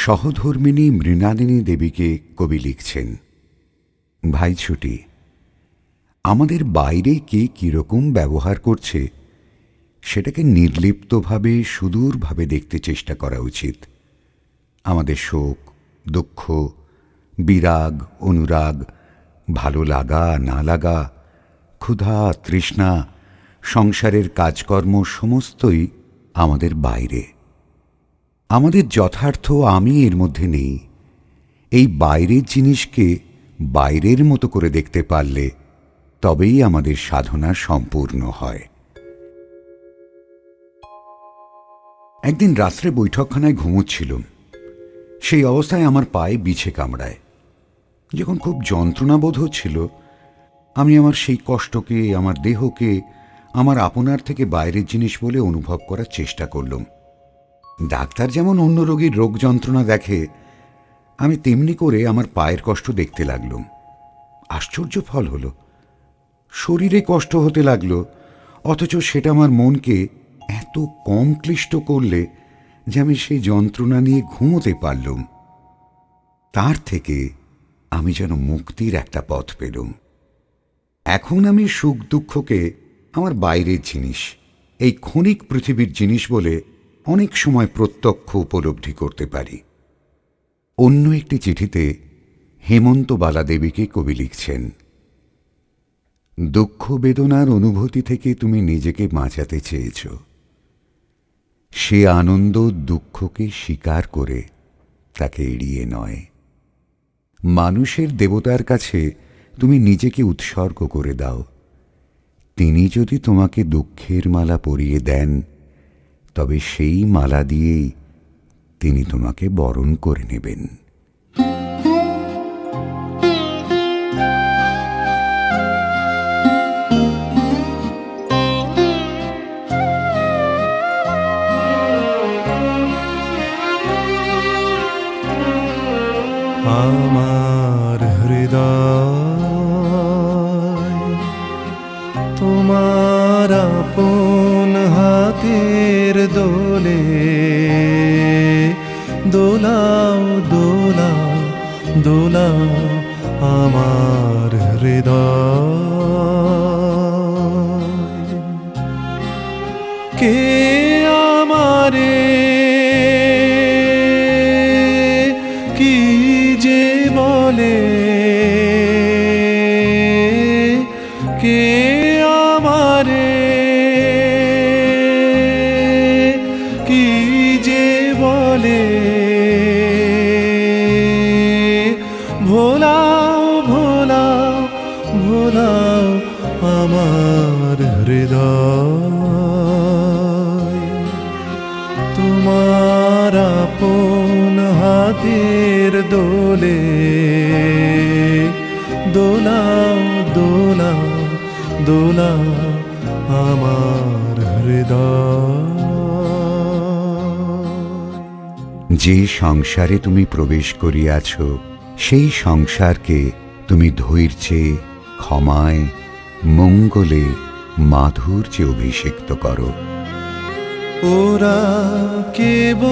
সহধর্মিণী মৃণালিনী দেবীকে কবি লিখছেন। ভাই ছুটি, আমাদের বাইরে কে কীরকম ব্যবহার করছে, সেটাকে নির্লিপ্তভাবে, সুদূরভাবে দেখতে চেষ্টা করা উচিত। আমাদের শোক, দুঃখ, বিরাগ, অনুরাগ, ভালো লাগা, না লাগা, ক্ষুধা, তৃষ্ণা, সংসারের কাজকর্ম, সমস্তই আমাদের বাইরে। আমাদের যথার্থ আমি এর মধ্যে নেই। এই বাইরের জিনিসকে বাইরের মতো করে দেখতে পারলে তবেই আমাদের সাধনা সম্পূর্ণ হয়। একদিন রাত্রে বৈঠকখানায় ঘুমোচ্ছিলাম। সেই অবস্থায় আমার পায়ে বিছে কামড়ায়। যখন খুব যন্ত্রণা বোধ হচ্ছিল, আমি আমার সেই কষ্টকে, আমার দেহকে, আমার আপনার থেকে বাইরের জিনিস বলে অনুভব করার চেষ্টা করলাম। ডাক্তার যেমন অন্য রোগীর রোগ যন্ত্রণা দেখে, আমি তেমনি করে আমার পায়ের কষ্ট দেখতে লাগলাম আশ্চর্য ফল হল, শরীরে কষ্ট হতে লাগল, অথচ সেটা আমার মনকে এত কম ক্লিষ্ট করলে যে আমি সেই যন্ত্রণা নিয়ে ঘুমোতে পারলুম। তার থেকে আমি যেন মুক্তির একটা পথ পেলুম। এখন আমি সুখ দুঃখকে আমার বাইরের জিনিস, এই ক্ষণিক পৃথিবীর জিনিস বলে অনেক সময় প্রত্যক্ষ উপলব্ধি করতে পারি। অন্য একটি চিঠিতে হেমন্ত বালাদেবীকে কবি লিখছেন, দুঃখ বেদনার অনুভূতি থেকে তুমি নিজেকে বাঁচাতে চেয়েছ। সে আনন্দ দুঃখকে স্বীকার করে তাকে এড়িয়ে নয়। মানুষের দেবতার কাছে তুমি নিজেকে উৎসর্গ করে দাও। তিনি যদি তোমাকে দুঃখের মালা পরিয়ে দেন তবে সেই মালা দিয়েই তিনি তোমাকে বরণ করে নেবেন। আমার হৃদয় তোমার আপন হাতের দোলে। দোলাও দোলাও দোলাও আমার হৃদয়। কে ভোলাও ভোলাও ভোলাও আমার হৃদয়। তোমার আপন হাতের দোলে দোলাও দোলাও দোলাও আমার হৃদয়। যে সংসারে তুমি প্রবেশ করিয়াছ সেই সংসারকে তুমি ধৈর্যে, ক্ষমায়, মঙ্গলে, মাধুর্যে অভিষিক্ত করো। ওরা কেবল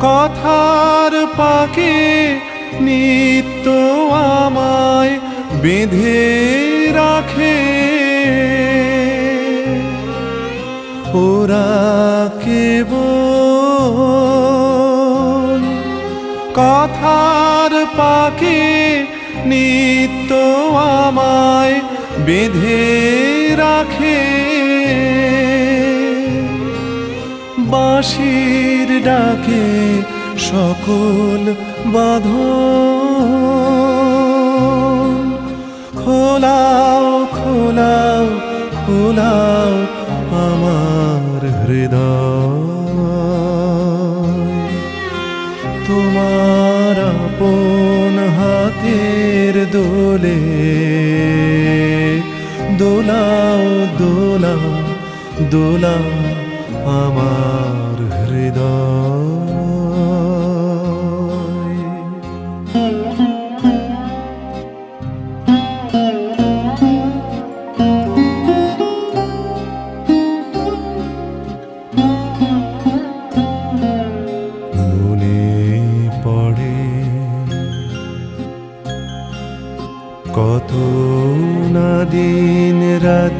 কথার পাকে নিত্য আমায় বেঁধে কথার নিত্য আমায় বেঁধে রাখে। বাঁশির ডাকে সকল বাঁধন। খোলাও খোলাও খোলাও আমার হৃদয়। তোমার আপন হাতের দোলে। দোলাও দোলা দোলা আমার হৃদয়।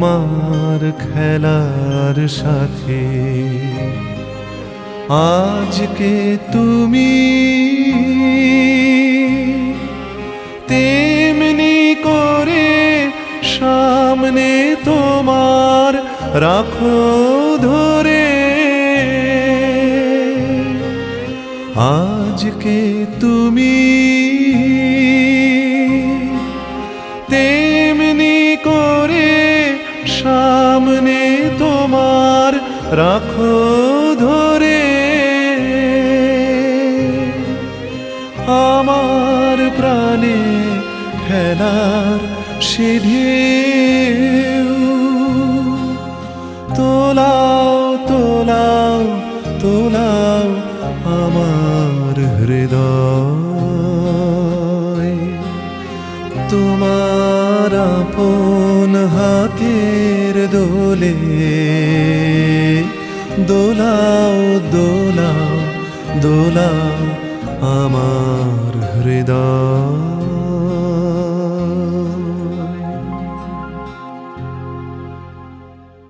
তোমার খেলার সাথে। আজকে তুমি তেমনি করে সামনে তোমার রাখো ধরে। আজকে তুমি রাখো ধরে। আমার প্রাণে খেলার সিঁড়ি তোলাও তোলাও তোলাও আমার হৃদয়। তোমার আপন হাতের দোলে দোলাও দোলাও দোলাও আমার হৃদয়।